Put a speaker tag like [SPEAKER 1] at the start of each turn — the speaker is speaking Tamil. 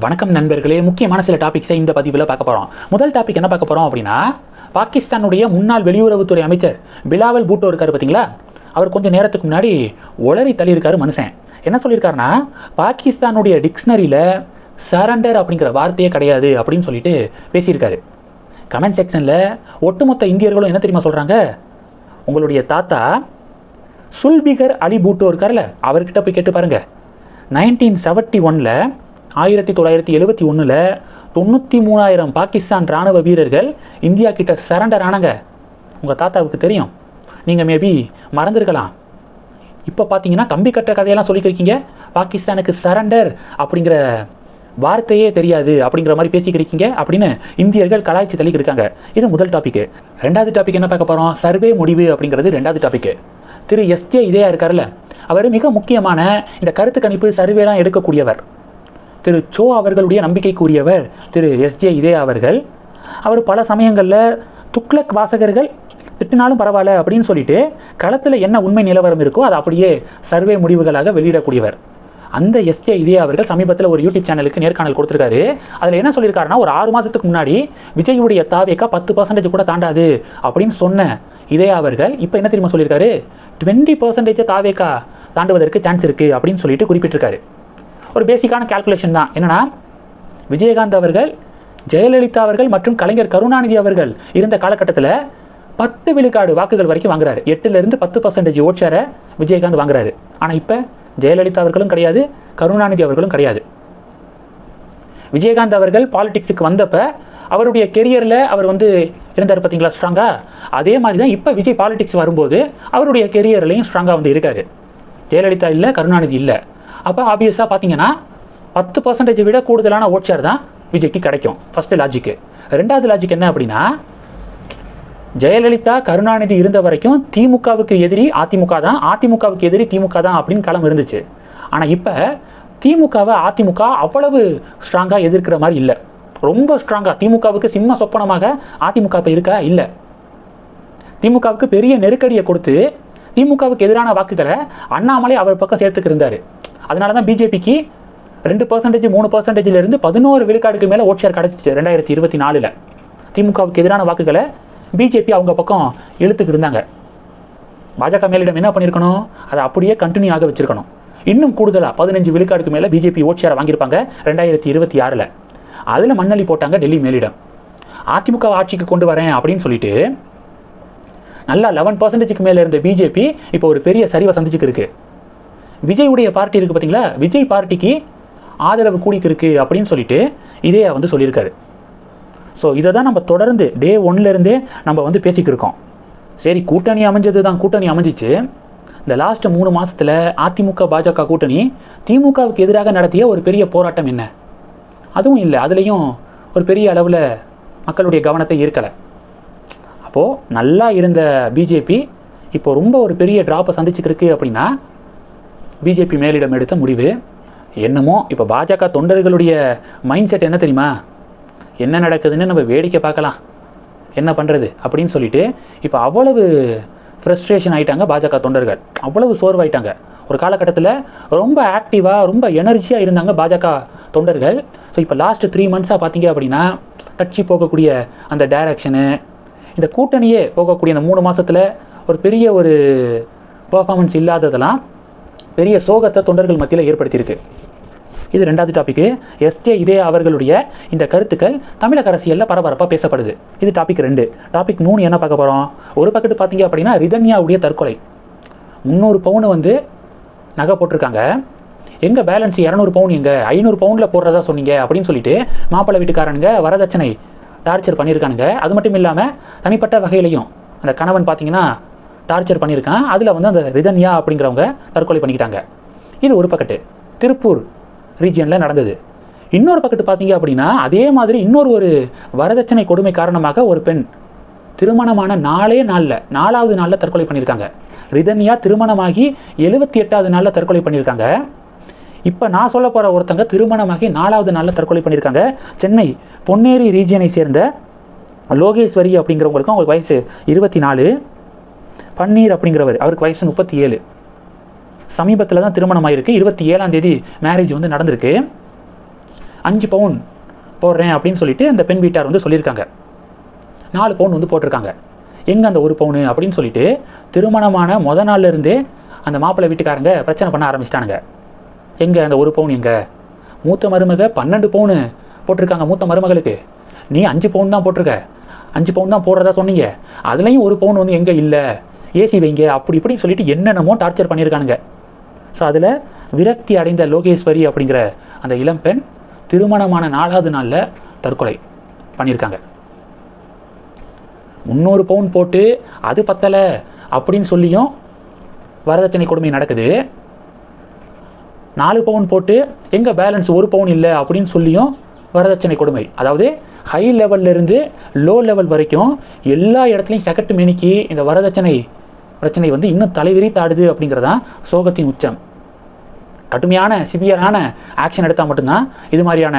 [SPEAKER 1] வணக்கம் நண்பர்களே. முக்கியமான சில டாபிக்ஸை இந்த பதிவில் பார்க்க போகிறோம் முதல் டாபிக் என்ன பார்க்க போகிறோம் அப்படின்னா பாகிஸ்தானுடைய முன்னாள் வெளியுறவுத்துறை அமைச்சர் பிலாவல் பூட்டோ இருக்கார் பார்த்தீங்களா அவர் கொஞ்சம் நேரத்துக்கு முன்னாடி ஒளறி தள்ளியிருக்காரு மனுஷன். என்ன சொல்லியிருக்காருன்னா பாகிஸ்தானுடைய டிக்ஷனரியில் சரண்டர் அப்படிங்கிற வார்த்தையே கிடையாது அப்படின்னு சொல்லிட்டு பேசியிருக்காரு. கமெண்ட் செக்ஷனில் ஒட்டுமொத்த இந்தியர்களும் என்ன தெரியுமா சொல்கிறாங்க உங்களுடைய தாத்தா சுல்பிகர் அலி பூட்டோ இருக்கார்ல அவர்கிட்ட போய் கேட்டு பாருங்கள் நைன்டீன் செவன்ட்டி ஒனில் ஆயிரத்தி தொள்ளாயிரத்தி எழுபத்தி ஒன்றில் தொண்ணூற்றி மூணாயிரம் பாகிஸ்தான் ராணுவ வீரர்கள் இந்தியா கிட்ட சரண்டர் ஆனாங்க. உங்கள் தாத்தாவுக்கு தெரியும். நீங்கள் மேபி மறந்துருக்கலாம். இப்போ பார்த்தீங்கன்னா கம்பி கட்டுற கதையெல்லாம் சொல்லிக்கிருக்கீங்க. பாகிஸ்தானுக்கு சரண்டர் அப்படிங்கிற வார்த்தையே தெரியாது அப்படிங்கிற மாதிரி பேசிக்கிருக்கீங்க அப்படின்னு இந்தியர்கள் கலாய்ச்சி தள்ளிக்கிருக்காங்க. இது முதல் டாபிக் ரெண்டாவது டாபிக் என்ன பார்க்க போகிறோம் சர்வே முடிவு அப்படிங்கிறது ரெண்டாவது டாபிக் திரு எஸ்கே இதயா இருக்கார்ல அவர் மிக முக்கியமான இந்த கருத்து கணிப்பு சர்வேலாம் எடுக்கக்கூடியவர். திரு சோ அவர்களுடைய நம்பிக்கைக்குரியவர் திரு எஸ்ஜே இதே அவர்கள். அவர் பல சமயங்களில் துக்ளக் வாசகர்கள் திட்டினாலும் பரவாயில்ல அப்படின்னு சொல்லிட்டு களத்தில் என்ன உண்மை நிலவரம் இருக்கோ அதை அப்படியே சர்வே முடிவுகளாக வெளியிடக்கூடியவர். அந்த எஸ்ஜே இதே அவர்கள் சமீபத்தில் ஒரு யூடியூப் சேனலுக்கு நேர்காணல் கொடுத்துருக்காரு. அதில் என்ன சொல்லியிருக்காருன்னா ஒரு ஆறு மாதத்துக்கு முன்னாடி விஜயுடைய தாவேக்கா பத்து பர்சன்டேஜ் கூட தாண்டாது அப்படின்னு சொன்ன இதே அவர்கள் இப்போ என்ன தெரியுமா சொல்லியிருக்காரு? டுவெண்ட்டி பர்சன்டேஜ் தாவேக்கா தாண்டுவதற்கு சான்ஸ் இருக்குது அப்படின்னு சொல்லிட்டு குறிப்பிட்டிருக்காரு. ஒரு பேசிக்கான கால்குலேஷன் தான். என்னென்னா விஜயகாந்த் அவர்கள் ஜெயலலிதா அவர்கள் மற்றும் கலைஞர் கருணாநிதி அவர்கள் இருந்த காலகட்டத்தில் பத்து விழுக்காடு வாக்குகள் வரைக்கும் வாங்குறாரு. எட்டுலேருந்து பத்து பர்சன்டேஜ் ஓட்சார விஜயகாந்த் வாங்குறாரு. ஆனால் இப்போ ஜெயலலிதா அவர்களும் கிடையாது கருணாநிதி அவர்களும் கிடையாது. விஜயகாந்த் அவர்கள் பாலிடிக்ஸுக்கு வந்தப்போ அவருடைய கெரியரில் அவர் வந்து இருந்தார் பார்த்தீங்களா ஸ்ட்ராங்காக அதே மாதிரி தான் இப்போ விஜய் பாலிடிக்ஸ் வரும்போது அவருடைய கெரியர்லேயும் ஸ்ட்ராங்காக வந்து இருக்காரு. ஜெயலலிதா இல்லை கருணாநிதி இல்லை. அப்போ ஆப்வியஸாக பார்த்தீங்கன்னா பத்து பர்சன்டேஜ் விட கூடுதலான ஓட் ஷேர் தான் விஜய்க்கு கிடைக்கும். ஃபஸ்ட்டு லாஜிக்கு ரெண்டாவது லாஜிக் என்ன அப்படின்னா ஜெயலலிதா கருணாநிதி இருந்த வரைக்கும் திமுகவுக்கு எதிரி அதிமுக தான் அதிமுகவுக்கு எதிரி திமுக தான் அப்படின்னு களம் இருந்துச்சு. ஆனால் இப்போ திமுகவை அதிமுக அவ்வளவு ஸ்ட்ராங்காக எதிர்க்கிற மாதிரி இல்லை. ரொம்ப ஸ்ட்ராங்காக திமுகவுக்கு சிம்ம சொப்பனமாக அதிமுக இப்போ இருக்கா? இல்லை. திமுகவுக்கு பெரிய நெருக்கடியை கொடுத்து திமுகவுக்கு எதிரான வாக்குகளை அண்ணாமலை அவர் பக்கம் சேர்த்துக்கு இருந்தார். அதனால தான் பிஜேபிக்கு ரெண்டு பர்சன்டேஜ் மூணு பர்சன்டேஜ்லேருந்து பதினோரு விழுக்காடுக்கு மேலே ஓட் ஷேர் கிடச்சிச்சு ரெண்டாயிரத்தி இருபத்தி நாலில். திமுகவுக்கு எதிரான வாக்குகளை பிஜேபி அவங்க பக்கம் இழுத்துக்கு இருந்தாங்க. பாஜக மேலிடம் என்ன பண்ணியிருக்கணும் அதை அப்படியே கண்டினியூ ஆக வச்சிருக்கணும். இன்னும் கூடுதலாக பதினஞ்சு விழுக்காடுக்கு மேலே பிஜேபி ஓட் ஷேரை வாங்கியிருப்பாங்க ரெண்டாயிரத்தி இருபத்தி ஆறில். அதில் மண்ணள்ளி போட்டாங்க டெல்லி மேலிடம். அதிமுக ஆட்சிக்கு கொண்டு வரேன் அப்படின்னு சொல்லிட்டு நல்லா லெவன் பர்சன்டேஜுக்கு மேலே இருந்த பிஜேபி இப்போ ஒரு பெரிய சரிவை சந்திச்சுக்கு இருக்குது விஜயுடைய பார்ட்டி இருக்குது பார்த்தீங்களா விஜய் பார்ட்டிக்கு ஆதரவு கூடிக்கிருக்கு அப்படின்னு சொல்லிட்டு இதே வந்து சொல்லியிருக்காரு. ஸோ இதை தான் நம்ம தொடர்ந்து டே ஒன்லேருந்தே நம்ம வந்து பேசிக்கிட்டு இருக்கோம். சரி கூட்டணி அமைஞ்சது தான் கூட்டணி அமைஞ்சிச்சு. இந்த லாஸ்ட் மூணு மாதத்தில் அதிமுக பாஜக கூட்டணி திமுகவுக்கு எதிராக நடத்திய ஒரு பெரிய போராட்டம் என்ன? அதுவும் இல்லை. அதுலேயும் ஒரு பெரிய அளவில் மக்களுடைய கவனத்தை ஈர்க்கலை. அப்போது நல்லா இருந்த பிஜேபி இப்போ ரொம்ப ஒரு பெரிய ட்ராப்பை சந்திச்சுக்கிருக்கு அப்படின்னா பிஜேபி மேலிடம் எடுத்த முடிவு. என்னமோ இப்போ பாஜக தொண்டர்களுடைய மைண்ட் செட் என்ன தெரியுமா? என்ன நடக்குதுன்னு நம்ம வேடிக்கை பார்க்கலாம். என்ன பண்ணுறது அப்படின்னு சொல்லிட்டு இப்போ அவ்வளவு ஃப்ரஸ்ட்ரேஷன் ஆகிட்டாங்க பாஜக தொண்டர்கள். அவ்வளவு சோர்வாயிட்டாங்க. ஒரு காலகட்டத்தில் ரொம்ப ஆக்டிவாக ரொம்ப எனர்ஜியாக இருந்தாங்க பாஜக தொண்டர்கள். ஸோ இப்போ லாஸ்ட் த்ரீ மந்த்ஸாக பார்த்தீங்க அப்படின்னா கட்சி போகக்கூடிய அந்த டைரக்ஷனு இந்த கூட்டணியே போகக்கூடிய அந்த மூணு மாதத்தில் ஒரு பெரிய ஒரு பர்ஃபார்மன்ஸ் இல்லாததெல்லாம் பெரிய சோகத்தை தொண்டர்கள் மத்தியில் ஏற்படுத்தியிருக்கு. இது ரெண்டாவது டாபிக் எஸ்டே இதே அவர்களுடைய இந்த கருத்துக்கள் தமிழக அரசியலில் பரபரப்பாக பேசப்படுது. இது டாபிக் ரெண்டு. டாபிக் மூணு என்ன பார்க்க போகிறோம் ஒரு பக்கத்து பார்த்தீங்க அப்படின்னா ரிதன்யாவுடைய தற்கொலை. முந்நூறு பவுன் வந்து நகை போட்டிருக்காங்க. எங்கே பேலன்ஸ் இரநூறு பவுன் எங்கே ஐநூறு பவுனில் போடுறதா சொன்னீங்க அப்படின்னு சொல்லிட்டு மாப்பிள்ளை வீட்டுக்காரனுங்க வரதட்சணை டார்ச்சர் பண்ணியிருக்கானுங்க. அது மட்டும் இல்லாமல் தனிப்பட்ட வகையிலையும் அந்த கணவன் பார்த்தீங்கன்னா டார்ச்சர் பண்ணியிருக்கான். அதில் வந்து அந்த ரிதன்யா அப்படிங்கிறவங்க தற்கொலை பண்ணிக்கிட்டாங்க. இது ஒரு பக்கெட்டு திருப்பூர் ரீஜியனில் நடந்தது. இன்னொரு பக்கத்து பார்த்தீங்க அப்படின்னா அதே மாதிரி இன்னொரு ஒரு வரதட்சணை கொடுமை காரணமாக ஒரு பெண் திருமணமான நாலே நாளில் நாலாவது நாளில் தற்கொலை பண்ணியிருக்காங்க. ரிதன்யா திருமணமாகி எழுபத்தி எட்டாவது நாளில் தற்கொலை பண்ணியிருக்காங்க. இப்போ நான் சொல்ல போகிற ஒருத்தங்க திருமணமாகி நாலாவது நாளில் தற்கொலை பண்ணியிருக்காங்க. சென்னை பொன்னேரி ரீஜியனை சேர்ந்த லோகேஸ்வரி அப்படிங்கிறவங்களுக்கும் அவங்களுக்கு வயசு இருபத்தி நாலு. பன்னீர் அப்படிங்கிறவர் அவருக்கு வயசு முப்பத்தி ஏழு. சமீபத்தில் தான் திருமணம் ஆயிருக்கு. இருபத்தி ஏழாம் தேதி மேரேஜ் வந்து நடந்திருக்கு. அஞ்சு பவுன் போடுறேன் அப்படின்னு சொல்லிட்டு அந்த பெண் வீட்டார் வந்து சொல்லியிருக்காங்க. நாலு பவுன் வந்து போட்டிருக்காங்க. எங்கே அந்த ஒரு பவுனு அப்படின்னு சொல்லிட்டு திருமணமான முத நாள்லேருந்தே அந்த மாப்பிள்ளை வீட்டுக்காரங்க பிரச்சனை பண்ண ஆரம்பிச்சிட்டானுங்க. எங்கே அந்த ஒரு பவுன் எங்கே? மூத்த மருமக பன்னெண்டு பவுனு போட்டிருக்காங்க மூத்த மருமகளுக்கு. நீ அஞ்சு பவுன் தான் போட்டிருக்க. அஞ்சு பவுன் தான் போடுறதா சொன்னீங்க. அதுலேயும் ஒரு பவுன் வந்து எங்கே இல்லை? ஏசி வைங்க அப்படி இப்படின்னு சொல்லிட்டு என்னென்னமோ டார்ச்சர் பண்ணியிருக்கானுங்க ஸோ அதில் விரக்தி அடைந்த லோகேஸ்வரி அப்படிங்கிற அந்த இளம்பெண் திருமணமான நாலாவது நாளில் தற்கொலை பண்ணியிருக்காங்க முந்நூறு பவுன் போட்டு அது பத்தலை அப்படின்னு சொல்லியும் வரதட்சணை கொடுமை நடக்குது. நாலு பவுன் போட்டு எங்கே பேலன்ஸ் ஒரு பவுன் இல்லை அப்படின்னு சொல்லியும் வரதட்சணை கொடுமை. அதாவது ஹை லெவல்ல இருந்து லோ லெவல் வரைக்கும் எல்லா இடத்துலையும் செகட்டு மேனிக்கு இந்த வரதட்சணை பிரச்சனை வந்து இன்னும் தலைவிரித்தாடுது அப்படிங்கிறதான் சோகத்தின் உச்சம். கடுமையான சிவியரான ஆக்ஷன் எடுத்தால் மட்டும்தான் இது மாதிரியான